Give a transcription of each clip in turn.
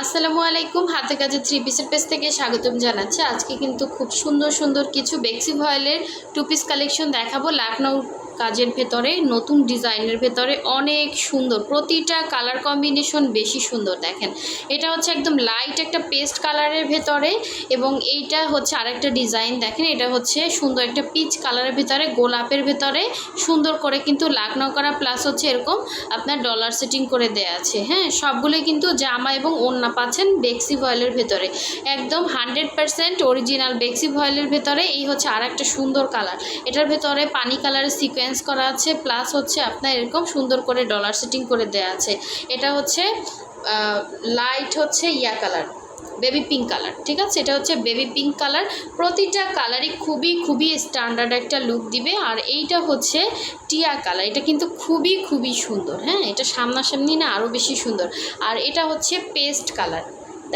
আসসালামু আলাইকুম, হাতে কাজে থ্রি পিসের পেস থেকে স্বাগতম জানাচ্ছি। আজকে কিন্তু খুব সুন্দর সুন্দর কিছু বেক্সি ভয়েলের টু পিস কালেকশন দেখাবো। লাখনৌ কাজের ভেতরে, নতুন ডিজাইনের ভেতরে অনেক সুন্দর। প্রতিটা কালার কম্বিনেশন বেশি সুন্দর, দেখেন। এটা হচ্ছে একদম লাইট একটা পেস্ট কালারের ভেতরে এবং এইটা হচ্ছে আরেকটা ডিজাইন দেখেন। এটা হচ্ছে সুন্দর একটা পিচ কালারের ভেতরে, গোলাপের ভেতরে সুন্দর করে কিন্তু লাখনৌ করা প্লাস হচ্ছে এরকম আপনার ডলার সেটিং করে দেয়া আছে। হ্যাঁ সবগুলোই কিন্তু জামা এবং ওড়না পাচ্ছেন বেক্সি ভয়েলের ভেতরে। একদম হান্ড্রেড পারসেন্ট অরিজিনাল বেক্সি ভয়েলের ভেতরে এই হচ্ছে আর সুন্দর কালার এটার ভেতরে পানি কালারের সিকোয়েন্স করা আছে প্লাস হচ্ছে আপনার এরকম সুন্দর করে ডলার সেটিং করে দেয়া আছে। এটা হচ্ছে লাইট হচ্ছে ইয়া কালার বেবি পিঙ্ক কালার ঠিক আছে? এটা হচ্ছে বেবি পিঙ্ক কালার প্রতিটা কালারই খুবই খুবই স্ট্যান্ডার্ড একটা লুক দিবে। আর এইটা হচ্ছে টিয়া কালার এটা কিন্তু খুবই খুবই সুন্দর হ্যাঁ? এটা সামনাসামনি না আরও বেশি সুন্দর। আর এটা হচ্ছে পেস্ট কালার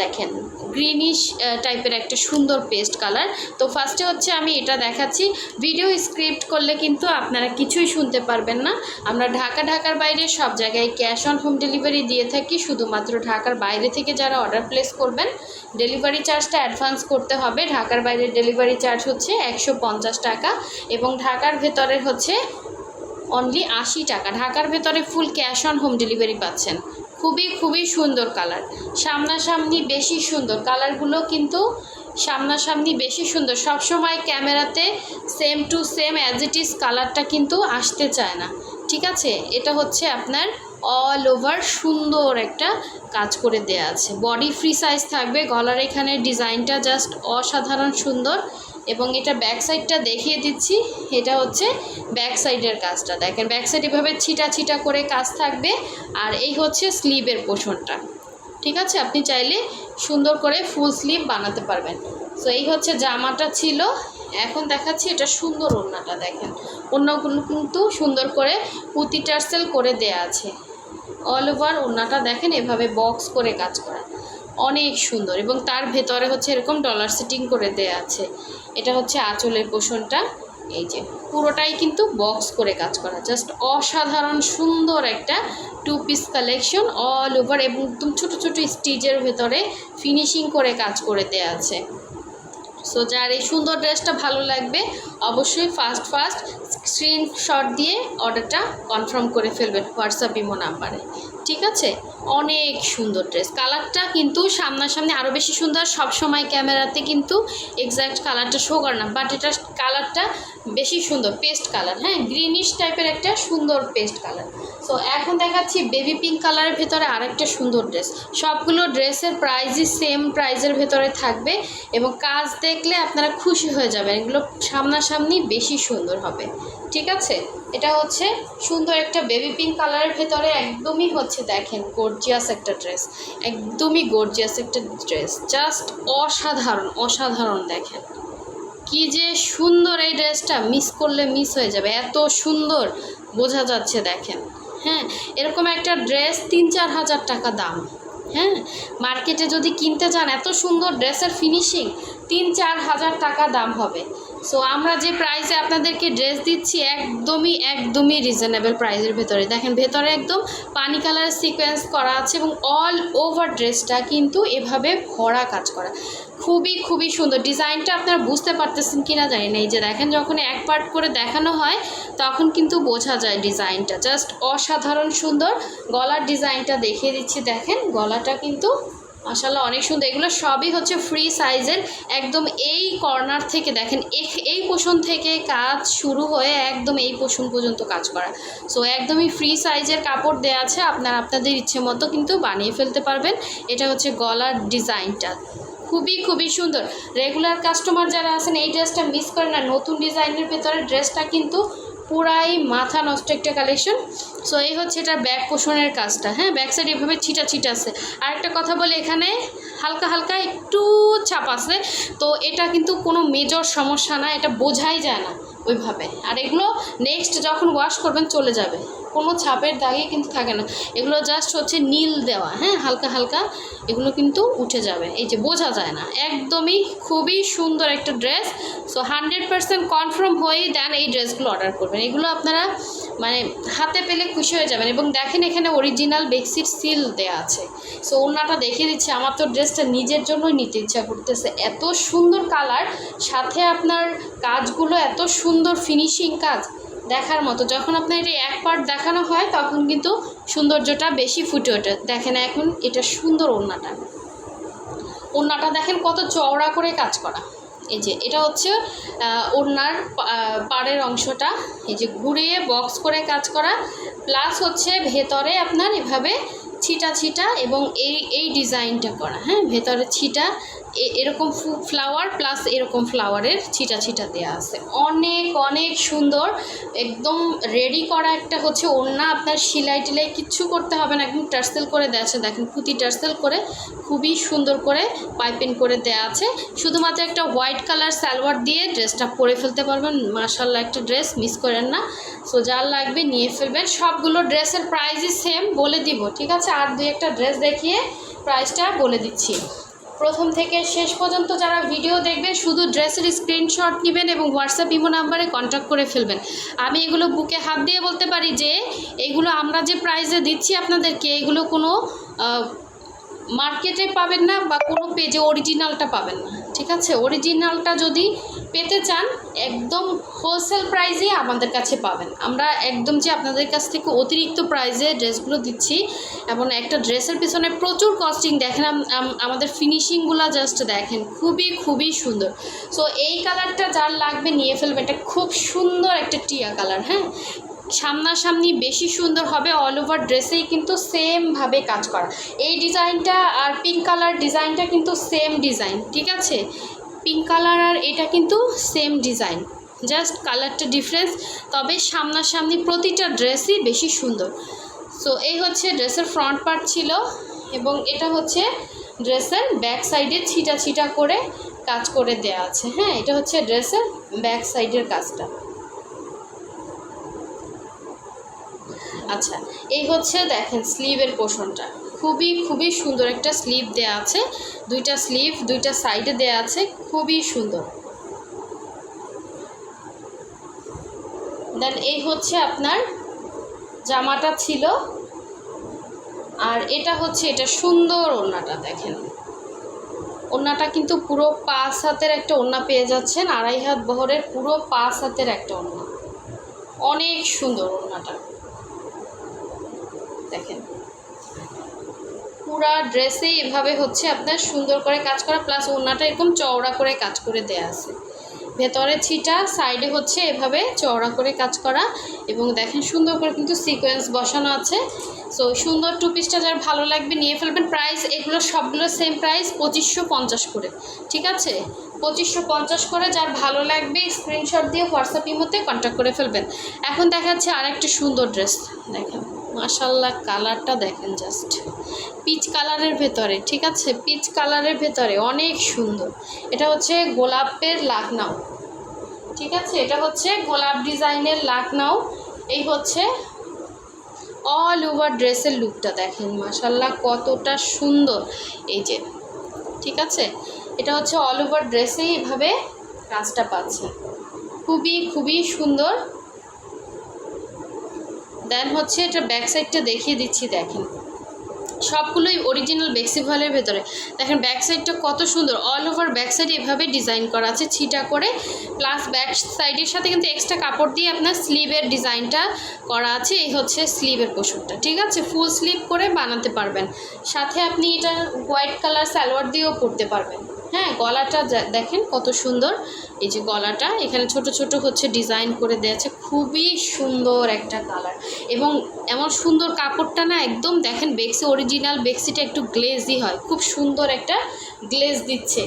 দেখেন গ্রিনিশ টাইপের একটা সুন্দর পেস্ট কালার তো ফার্স্টে হচ্ছে আমি এটা দেখাচ্ছি। ভিডিও স্ক্রিপ্ট করলে কিন্তু আপনারা কিছুই শুনতে পারবেন না। আমরা ঢাকা, ঢাকার বাইরে সব জায়গায় ক্যাশ অন হোম ডেলিভারি দিয়ে থাকি। শুধুমাত্র ঢাকার বাইরে থেকে যারা অর্ডার প্লেস করবেন ডেলিভারি চার্জটা অ্যাডভান্স করতে হবে। ঢাকার বাইরে ডেলিভারি চার্জ হচ্ছে একশো পঞ্চাশ টাকা এবং ঢাকার ভেতরে হচ্ছে অনলি আশি টাকা। ঢাকার ভেতরে full cash on home delivery পাচ্ছেন। খুবই খুবই সুন্দর কালার। সামনাসামনি বেশি সুন্দর। কালারগুলো কিন্তু সামনাসামনি বেশি সুন্দর। সব সময় ক্যামেরাতে same to same as it is কালারটা কিন্তু আসতে চায় না। ঠিক আছে? এটা হচ্ছে আপনার অল ওভার সুন্দর একটা কাজ করে দেয়া আছে। বডি ফ্রি সাইজ থাকবে। গলার এখানে ডিজাইনটা জাস্ট অসাধারণ সুন্দর। এবং এটা ব্যাক সাইডটা দেখিয়ে দিচ্ছি। এটা হচ্ছে ব্যাক সাইডের কাজটা। দেখেন ব্যাক সাইড এভাবে ছিটা ছিটা করে কাজ থাকবে। আর এই হচ্ছে স্লিভের পোষণটা। ঠিক আছে? আপনি চাইলে সুন্দর করে ফুল স্লিভ বানাতে পারবেন। সো এই হচ্ছে জামাটা ছিল। এখন দেখাচ্ছি এটা সুন্দর ওড়নাটা, দেখেন। ওড়নাগুলো কিন্তু সুন্দর করে পুঁতি টার্সেল করে দেয়া আছে। অল ওভার ওড়নাটা দেখেন, এভাবে বক্স করে কাজ করা। অনেক সুন্দর। এবং তার ভেতরে হচ্ছে এরকম ডলার সেটিং করে দেয়া আছে। এটা হচ্ছে আঁচলের পোষণটা। এই যে, পুরোটাই কিন্তু বক্স করে কাজ করা। জাস্ট অসাধারণ, সুন্দর একটা two piece collection all over এবং একদম ছোটো ছোটো স্টিচের ভেতরে ফিনিশিং করে কাজ করে দেওয়া আছে। সো যার এই সুন্দর ড্রেসটা ভালো লাগবে, অবশ্যই ফার্স্ট ফার্স্ট স্ক্রিনশট দিয়ে অর্ডারটা কনফার্ম করে ফেলবেন হোয়াটসঅ্যাপ ইমো নাম্বারে ঠিক আছে? অনেক সুন্দর ড্রেস কালারটা কিন্তু সামনাসামনি আরও বেশি সুন্দর। সব সময় ক্যামেরাতে কিন্তু এক্স্যাক্ট কালারটা শো করে না বাট এটা কালারটা বেশি সুন্দর পেস্ট কালার হ্যাঁ? গ্রিনিশ টাইপের একটা সুন্দর পেস্ট কালার সো এখন দেখাচ্ছি বেবি পিঙ্ক কালারের ভেতরে আরেকটা সুন্দর ড্রেস সবগুলো ড্রেসের প্রাইজই সেম প্রাইজের ভেতরে থাকবে এবং কাজ দেখলে আপনারা খুশি হয়ে যাবেন। এগুলো সামনাসামনি বেশি সুন্দর হবে। ঠিক আছে? এটা হচ্ছে সুন্দর একটা বেবি পিঙ্ক কালারের ভেতরে একদমই হচ্ছে দেখেন গর্জিয়াস একটা ড্রেস একদমই গর্জিয়াস একটা ড্রেস জাস্ট অসাধারণ অসাধারণ দেখেন। কি যে সুন্দর এই ড্রেসটা মিস করলে মিস হয়ে যাবে। এত সুন্দর বোঝা যাচ্ছে দেখেন। হ্যাঁ এরকম একটা ড্রেস তিন চার হাজার টাকা দাম। হ্যাঁ মার্কেটে যদি কিনতে যান এত সুন্দর ড্রেসের ফিনিশিং তিন চার হাজার টাকা দাম হবে। সো আমরা যে প্রাইসে আপনাদেরকে ড্রেস দিচ্ছি একদমই একদমই রিজনেবল প্রাইসের ভেতরে। দেখেন, ভেতরে একদম পানি কালারের সিকোয়েন্স করা আছে এবং অল ওভার ড্রেসটা কিন্তু এভাবে ভরা কাজ করা। খুবই খুবই সুন্দর। ডিজাইনটা আপনারা বুঝতে পারতেছেন কি না জানি না। এই যে দেখেন, যখন এক পার্ট করে দেখানো হয়, তখন কিন্তু বোঝা যায় ডিজাইনটা জাস্ট অসাধারণ সুন্দর গলার ডিজাইনটা দেখিয়ে দিচ্ছি। দেখেন, গলাটা কিন্তু মাসাল্লাহ অনেক সুন্দর। এগুলো সবই হচ্ছে ফ্রি সাইজের একদম এই কর্নার থেকে দেখেন এই পোষণ থেকে কাজ শুরু হয়ে একদম এই পোষণ পর্যন্ত কাজ করা। সো একদমই ফ্রি সাইজের কাপড় দেওয়া আছে, আপনার আপনাদের ইচ্ছে মতো কিন্তু বানিয়ে ফেলতে পারবেন। এটা হচ্ছে গলার ডিজাইনটা। খুবই খুবই সুন্দর। রেগুলার কাস্টমার যারা আছেন, এই ড্রেসটা মিস করেন না। নতুন ডিজাইনের ভেতরে ড্রেসটা কিন্তু পুরাই মাথা নষ্ট একটা কালেকশন সো এই হচ্ছে এটা ব্যাক পোষণের কাজটা। হ্যাঁ ব্যাক সাইড এভাবে ছিটা ছিটা আছে। আর একটা কথা বলে, এখানে হালকা হালকা একটু ছাপ আছে। তো এটা কিন্তু কোনো মেজর সমস্যা না, এটা বোঝাই যায় না ওইভাবে। আর এগুলো নেক্সট যখন ওয়াশ করবেন, চলে যাবে। কোনো ছাপের দাগই কিন্তু থাকে না। এগুলো জাস্ট হচ্ছে নীল দেওয়া হ্যাঁ? হালকা হালকা। এগুলো কিন্তু উঠে যাবে। এই যে বোঝা যায় না। একদমই খুবই সুন্দর একটা dress so hundred percent confirm হয়েই দেন এই ড্রেসগুলো অর্ডার করবেন। এগুলো আপনারা মানে হাতে পেলে খুশি হয়ে যাবেন। এবং দেখেন এখানে অরিজিনাল বেক্সির সিল দেওয়া আছে। সো ওনাটা দেখিয়ে দিচ্ছে। আমার তো ড্রেসটা নিজের জন্যই নিতে ইচ্ছা করতেছে। এত সুন্দর কালার সাথে আপনার কাজগুলো, এত সুন্দর ফিনিশিং কাজ। দেখার মতো। যখন আপনার এটা এক পার্ট দেখানো হয়, তখন কিন্তু সৌন্দর্যটা বেশি ফুটে ওঠে। দেখেন এখন এটা সুন্দর ওড়নাটা। ওড়নাটা দেখেন কত চওড়া করে কাজ করা। এই যে, এটা হচ্ছে ওড়নার পাড়ের অংশটা। এই যে, ঘুরিয়ে বক্স করে কাজ করা। প্লাস হচ্ছে ভেতরে আপনার এভাবে ছিটা ছিটা এবং এই এই ডিজাইনটা করা। হ্যাঁ ভেতরে ছিটা এরকম ফ্লাওয়ার প্লাস এরকম ফ্লাওয়ারের ছিটা ছিটা দেওয়া আছে। অনেক অনেক সুন্দর। একদম রেডি করা একটা হচ্ছে ওড়না। আপনার সেলাই টিলাই কিচ্ছু করতে হবে না। একদম টার্সেল করে দেওয়া আছে। দেখেন, পুঁতি টার্সেল করে খুবই সুন্দর করে পাইপিং করে দেওয়া আছে। শুধুমাত্র একটা হোয়াইট কালার সালোয়ার দিয়ে ড্রেসটা পরে ফেলতে পারবেন। মার্শাল্লাহ একটা ড্রেস মিস করেন না। সো যার লাগবে নিয়ে ফেলবেন। সবগুলো ড্রেসের প্রাইসই সেম বলে দিব, ঠিক আছে? আর দুই একটা ড্রেস দেখিয়ে প্রাইসটা বলে দিচ্ছি। প্রথম থেকে শেষ পর্যন্ত যারা ভিডিও দেখবেন, শুধু ড্রেসের স্ক্রিনশট নেবেন এবং হোয়াটসঅ্যাপ ইমো নাম্বারে কন্ট্যাক্ট করে ফেলবেন। আমি এগুলো বুকে হাত দিয়ে বলতে পারি যে, এগুলো আমরা যে প্রাইজে দিচ্ছি আপনাদেরকে, এগুলো কোনো মার্কেটে পাবেন না বা কোনো পেজে অরিজিনালটা পাবেন না। ঠিক আছে? অরিজিনালটা যদি পেতে চান, একদম হোলসেল প্রাইসেই আমাদের কাছে পাবেন। আমরা একদম যে আপনাদের কাছ থেকে অতিরিক্ত প্রাইজে ড্রেসগুলো দিচ্ছি, এবং একটা ড্রেসের পিছনে প্রচুর কস্টিং দেখেন, আম- আম- আমাদের ফিনিশিংগুলো জাস্ট দেখেন, খুবই খুবই সুন্দর। সো এই কালারটা যার লাগবে নিয়ে ফেলবে এটা খুব সুন্দর একটা টিয়া কালার হ্যাঁ? সামনাসামনি বেশি সুন্দর হবে অল ওভার ড্রেসেই কিন্তু সেমভাবে কাজ করা। এই ডিজাইনটা আর পিঙ্ক কালার ডিজাইনটা কিন্তু সেম ডিজাইন ঠিক আছে? পিঙ্ক কালার আর এটা কিন্তু সেম ডিজাইন জাস্ট কালারটা ডিফারেন্স তবে সামনাসামনি প্রতিটা ড্রেসই বেশি সুন্দর। সো এই হচ্ছে ড্রেসের ফ্রন্ট পার্ট ছিল এবং এটা হচ্ছে ড্রেসের ব্যাক সাইডে ছিটা ছিটা করে কাজ করে দেয়া আছে। হ্যাঁ এটা হচ্ছে ড্রেসের ব্যাক সাইডের কাজটা। আচ্ছা এই হচ্ছে দেখেন স্লিভের পোর্শনটা খুবই খুবই সুন্দর একটা স্লিভ দেয়া আছে। দুইটা স্লিভ দুইটা সাইডে দেয়া আছে। খুবই সুন্দর। দেন এই হচ্ছে আপনার জামাটা ছিল। আর এটা হচ্ছে, এটা সুন্দর ওড়নাটা, দেখেন। ওড়নাটা কিন্তু পুরো পাঁচ হাতের একটা ওড়না পেয়ে যাচ্ছেন। আড়াই হাত বহরের পুরো পাঁচ হাতের একটা ওড়না। অনেক সুন্দর ওড়নাটা। দেখেন। পুরা ড্রেসে এভাবে হচ্ছে আপনার সুন্দর করে কাজ করা প্লাস ওড়নাটা এরকম চওড়া করে কাজ করে দেয়া আছে। ভেতরে ছিটা সাইডে হচ্ছে এভাবে চওড়া করে কাজ করা এবং দেখেন সুন্দর করে কিন্তু সিকোয়েন্স বসানো আছে। সো সুন্দর টু পিসটা যার ভালো লাগবে নিয়ে ফেলবেন। প্রাইস এগুলো সবগুলো সেম প্রাইস পঁচিশশো পঞ্চাশ করে, ঠিক আছে? পঁচিশশো পঞ্চাশ করে যার ভালো লাগবে স্ক্রিনশট দিয়ে হোয়াটসঅ্যাপ ইমোতে কন্ট্যাক্ট করে ফেলবেন। এখন দেখা যাচ্ছে আরেকটা সুন্দর ড্রেস দেখেন। মাশাল্লাহ কালারটা দেখেন জাস্ট পিচ কালারের ভেতরে, ঠিক আছে? পিচ কালারের ভেতরে অনেক সুন্দর। এটা হচ্ছে গোলাপের লাখনাও ঠিক আছে? এটা হচ্ছে গোলাপ ডিজাইনের লাখনাও এই হচ্ছে অল ওভার ড্রেসের লুকটা দেখেন। মাশাল্লাহ কতটা সুন্দর। এই যে, ঠিক আছে? এটা হচ্ছে অল ওভার ড্রেসেই এভাবে কাজটা পাচ্ছে। খুবই খুবই সুন্দর দেন হচ্ছে এটা ব্যাক সাইডটা দেখিয়ে দিচ্ছি, দেখেন। সবগুলোই অরিজিনাল বেক্সিভালের ভেতরে। দেখেন ব্যাক সাইডটা কত সুন্দর। অল ওভার ব্যাক সাইড এভাবে ডিজাইন করা আছে, ছিটা করে। প্লাস ব্যাক সাইডের সাথে কিন্তু এক্সট্রা কাপড় দিয়ে আপনার স্লিভের ডিজাইনটা করা আছে। এই হচ্ছে স্লিভের পোশাকটা ঠিক আছে? ফুল স্লিভ করে বানাতে পারবেন। সাথে আপনি এটা হোয়াইট কালার সালোয়ার দিয়েও পরতে পারবেন। হ্যাঁ গলাটা দেখেন কত সুন্দর। এই যে গলাটা, এখানে ছোট ছোট হচ্ছে ডিজাইন করে দেওয়াছে খুবই সুন্দর একটা কালার। এবং এমন সুন্দর কাপড়টা না একদম দেখেন বেক্সি, অরিজিনাল বেক্সিটা একটু গ্লেজি হয়। খুব সুন্দর একটা গ্লেজ দিচ্ছে।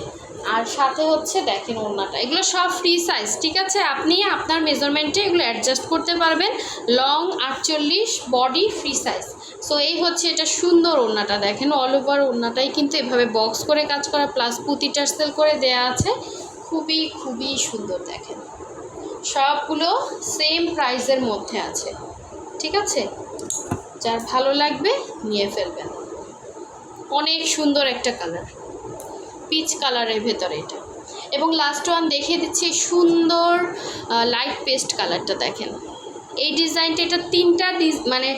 আর সাথে হচ্ছে দেখেন ওড়নাটা। এগুলো সব ফ্রি সাইজ ঠিক আছে? আপনি আপনার মেজারমেন্টে এগুলো অ্যাডজাস্ট করতে পারবেন। লং আটচল্লিশ বডি ফ্রি সাইজ সো এই হচ্ছে এটা সুন্দর ওড়নাটা। দেখেন অল ওভার ওড়নাটাই কিন্তু এভাবে বক্স করে কাজ করা প্লাস পুঁতি টার্সেল করে দেয়া আছে। খুবই খুবই সুন্দর, দেখেন। সবগুলো সেম প্রাইসের মধ্যে আছে। ঠিক আছে? যার ভালো লাগবে, নিয়ে ফেলবেন। অনেক সুন্দর একটা কালার পিচ কালারের ভেতরে এটা। এবং লাস্ট ওয়ান দেখিয়ে দিচ্ছি, সুন্দর লাইট পেস্ট কালারটা দেখেন। এই ডিজাইনটা এটা তিনটা মানে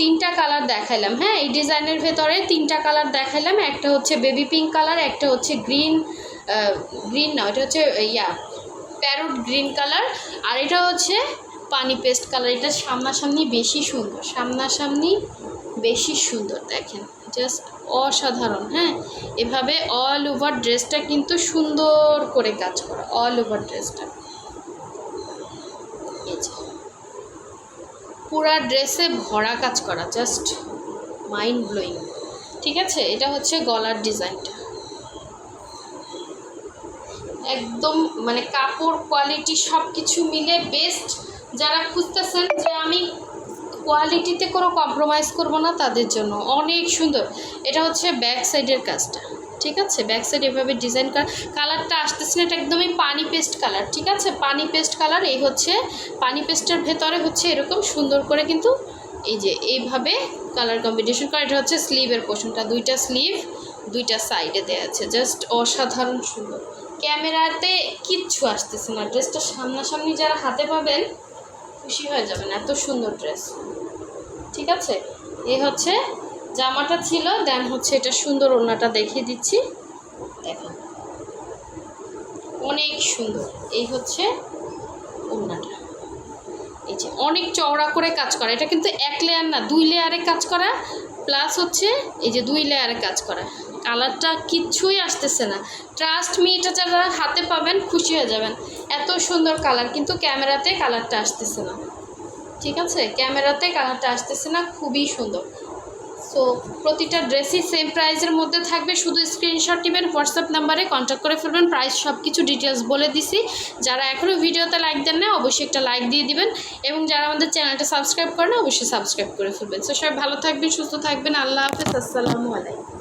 তিনটা কালার দেখাইলাম হ্যাঁ? এই ডিজাইনের ভেতরে তিনটা কালার দেখাইলাম, একটা হচ্ছে বেবি পিঙ্ক কালার একটা হচ্ছে গ্রিন গ্রিন না এটা হচ্ছে, ইয়া প্যারোট গ্রিন কালার আর এটা হচ্ছে পানি পেস্ট কালার এটা সামনাসামনি বেশি সুন্দর, সামনাসামনি বেশি সুন্দর, দেখেন। জাস্ট অসাধারণ হ্যাঁ? এভাবে অল ওভার ড্রেসটা কিন্তু সুন্দর করে কাজ করা অল ওভার ড্রেসটা পুরা ড্রেসে ভরা কাজ করা জাস্ট মাইন্ড ব্লোয়িং ঠিক আছে? এটা হচ্ছে গলার ডিজাইনটা। একদম মানে কাপড় কোয়ালিটি সব কিছু মিলে বেস্ট যারা খুঁজতেছেন যে আমি কোয়ালিটিতে কোনো কম্প্রোমাইজ করব না তাদের জন্য। অনেক সুন্দর। এটা হচ্ছে ব্যাক সাইডের কাজটা। ঠিক আছে? ব্যাক সাইড এভাবে ডিজাইন করা কালারটা আসতেছে না, এটা একদমই পানি পেস্ট কালার ঠিক আছে? পানি পেস্ট কালার এই হচ্ছে পানি পেস্টের ভেতরে হচ্ছে এরকম সুন্দর করে কিন্তু এই যে এইভাবে কালার কম্বিনেশন করা। এটা হচ্ছে স্লিভের পোর্শনটা দুইটা স্লিভ দুইটা সাইডে দেওয়া আছে। জাস্ট অসাধারণ সুন্দর। ক্যামেরাতে কিচ্ছু আসতেছে না। ড্রেসটা সামনাসামনি যারা হাতে পাবেন খুশি হয়ে যাবেন, এত সুন্দর ড্রেস ঠিক আছে? এই হচ্ছে জামাটা ছিল দেন হচ্ছে এটা সুন্দর ওড়নাটা দেখিয়ে দিচ্ছি। দেখেন। অনেক সুন্দর। এই হচ্ছে ওড়নাটা। এই যে অনেক চওড়া করে কাজ করা। এটা কিন্তু এক লেয়ার না, দুই লেয়ারে কাজ করা প্লাস হচ্ছে এই যে দুই লেয়ারে কাজ করা। কালারটা কিচ্ছুই আসতেছে না। ট্রাস্ট মি এটা যারা হাতে পাবেন খুশি হয়ে যাবেন। এত সুন্দর কালার, কিন্তু ক্যামেরাতে কালারটা আসতেছে না। ঠিক আছে? ক্যামেরাতে কালারটা আসতেছে না, খুবই সুন্দর। সো প্রতিটা ড্রেসই সেম প্রাইসের মধ্যে থাকবে। শুধু স্ক্রিনশট নেবেন হোয়াটসঅ্যাপ নাম্বারে কন্ট্যাক্ট করে ফেলবেন। প্রাইস সব কিছু ডিটেলস বলে দিছি। যারা এখনও ভিডিওতে লাইক দেন না অবশ্যই একটা লাইক দিয়ে দিবেন। এবং যারা আমাদের চ্যানেলটা সাবস্ক্রাইব করেন, অবশ্যই সাবস্ক্রাইব করে ফেলবেন। সো সবাই ভালো থাকবেন, সুস্থ থাকবেন। আল্লাহ হাফেজ। আসসালামু আলাইকুম।